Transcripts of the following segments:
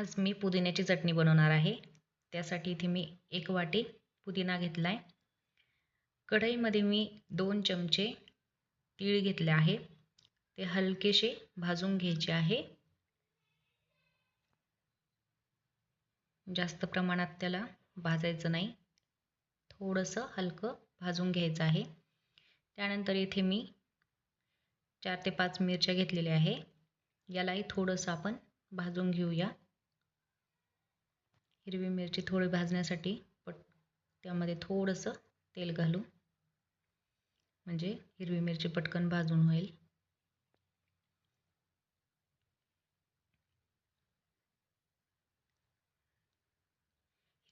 आज मी पुदिन्याची चटणी बनवणार आहे. त्यासाठी इथे मी एक वाटी पुदिना घेतला आहे कढईमध्ये मी दोन चमचे तीळ घेतले आहे. ते हलकेसे भाजून घ्यायचे आहे. जास्त प्रमाणात त्याला भाजायचं नाही. थोडंसं हलकं भाजून घ्यायचं आहे. त्यानंतर इथे मी चार ते पाच मिरच्या घेतलेल्या आहे. यालाही थोडंसं आपण भाजून घेऊया. हिरवी मिरची थोडी भाजण्यासाठी पट त्यामध्ये थोडंसं तेल घालू म्हणजे हिरवी मिरची पटकन भाजून होईल.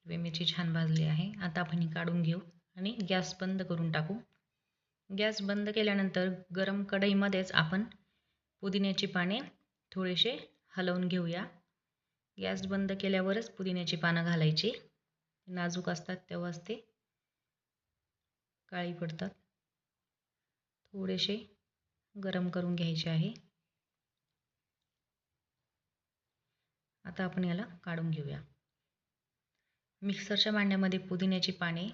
हिरवी मिरची छान भाजली आहे. आता आपण ही काढून घेऊ आणि गॅस बंद करून टाकू. गॅस बंद केल्यानंतर गरम कढईमध्येच आपण पुदिन्याची पाने थोडेसे हलवून घेऊया. गॅस बंद केल्यावरच पुदिन्याची पानं घालायची. नाजूक असतात तेव्हाच ते काळी पडतात. थोडेसे गरम करून घ्यायचे आहे. आता आपण याला काढून घेऊया. मिक्सरच्या भांड्यामध्ये पुदिन्याची पाने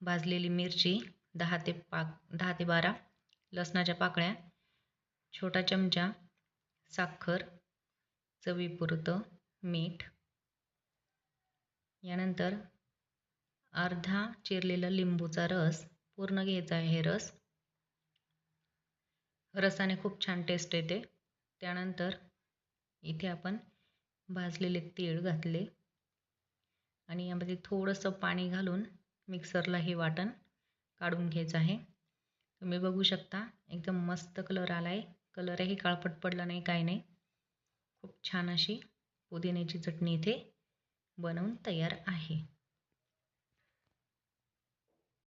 भाजलेली मिरची दहा ते पाक दहा ते बारा लसणाच्या पाकळ्या छोटा चमचा साखर चवीपुरतं मीठ. यानंतर अर्धा चिरलेला लिंबूचा रस पूर्ण घ्यायचा आहे हे रस. रसाने खूप छान टेस्ट येते. त्यानंतर इथे आपण भाजलेले तीळ घातले. आणि यामध्ये थोडंसं पाणी घालून मिक्सरला हे वाटण काढून घ्यायचं आहे. तुम्ही बघू शकता एकदम मस्त कलर आला आहे कलरही काळपट पडला नाही काही नाही. खूप छान अशी पुदिन्याची चटणी इथे बनवून तयार आहे.